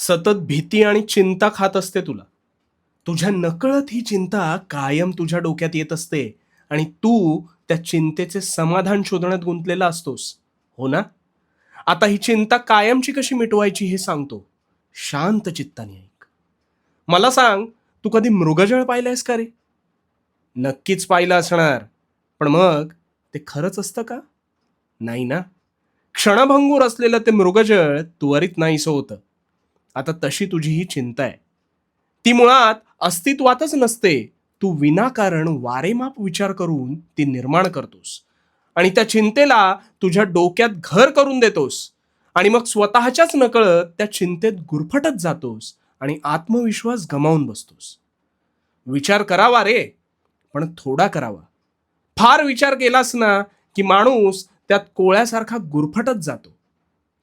सतत भीती आणि चिंता खात असते तुला. तुझ्या नकळत ही चिंता कायम तुझ्या डोक्यात येत असते आणि तू त्या चिंतेचे समाधान शोधण्यात गुंतलेला असतोस. हो ना? आता ही चिंता कायमची कशी मिटवायची हे सांगतो. शांत चित्ताने ऐक. मला सांग तू कधी मृगजळ पाहिलंयस का रे? नक्कीच पाहिलं असणार. पण मग ते खरंच असतं का? नाही ना? क्षणभंगूर असलेलं ते मृगजळ त्वरित नाहीसं होतं. आता तशी तुझी ही चिंता आहे. ती मुळात अस्तित्वातच नसते. तू विनाकारण वारेमाप विचार करून ती निर्माण करतोस. आणि त्या चिंतेला तुझ्या डोक्यात घर करून देतोस. आणि मग स्वतःच्याच नकळत त्या चिंतेत गुरफटत जातोस आणि आत्मविश्वास गमावून बसतोस. विचार करावा रे पण थोडा करावा. फार विचार केलास ना की माणूस त्यात कोळ्यासारखा गुरफटत जातो.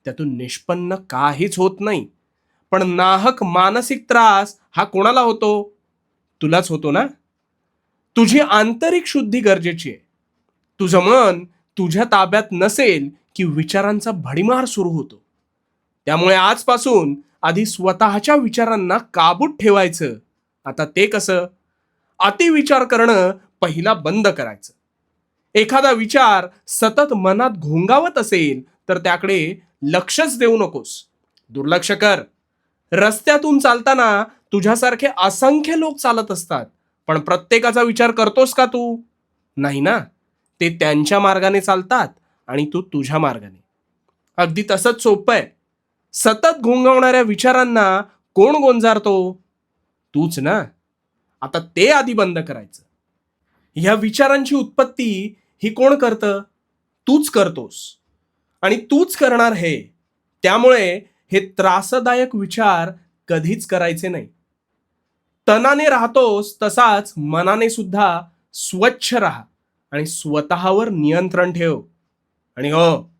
त्यातून निष्पन्न काहीच होत नाही. पण नाहक मानसिक त्रास हा कोणाला होतो? तुलाच होतो ना? तुझी आंतरिक शुद्धी गरजेची आहे. तुझं मन तुझ्या ताब्यात नसेल की विचारांचा भडीमार सुरू होतो. त्यामुळे आजपासून आधी स्वतःच्या विचारांना काबूत ठेवायचं. आता ते कसं? अतिविचार करणं पहिला बंद करायचं. एखादा विचार सतत मनात घोंगावत असेल तर त्याकडे लक्षच देऊ नकोस. दुर्लक्ष कर. रस्त्यातून चालताना तुझ्यासारखे असंख्य लोक चालत असतात. पण प्रत्येकाचा विचार करतोस का तू? नाही ना. ते त्यांच्या मार्गाने चालतात आणि तू तुझ्या मार्गाने. अगदी तसंच सोपं आहे. सतत घोंगवणाऱ्या विचारांना कोण गोंजारतो? तूच ना. आता ते आधी बंद करायचं. ह्या विचारांची उत्पत्ती ही कोण करतं? तूच करतोस. आणि तूच करणार हे. त्यामुळे हे त्रासदायक विचार कधीच करायचे नाही. तनाने राहतोस तसाच मनाने सुद्धा स्वच्छ राहा आणि स्वतःवर नियंत्रण ठेव. आणि हो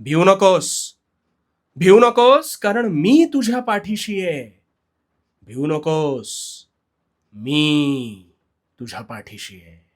भिवू नकोस. भिवू नकोस कारण मी तुझ्या पाठीशी आहे. भिवू नकोस. मी तुझ्या पाठीशी आहे.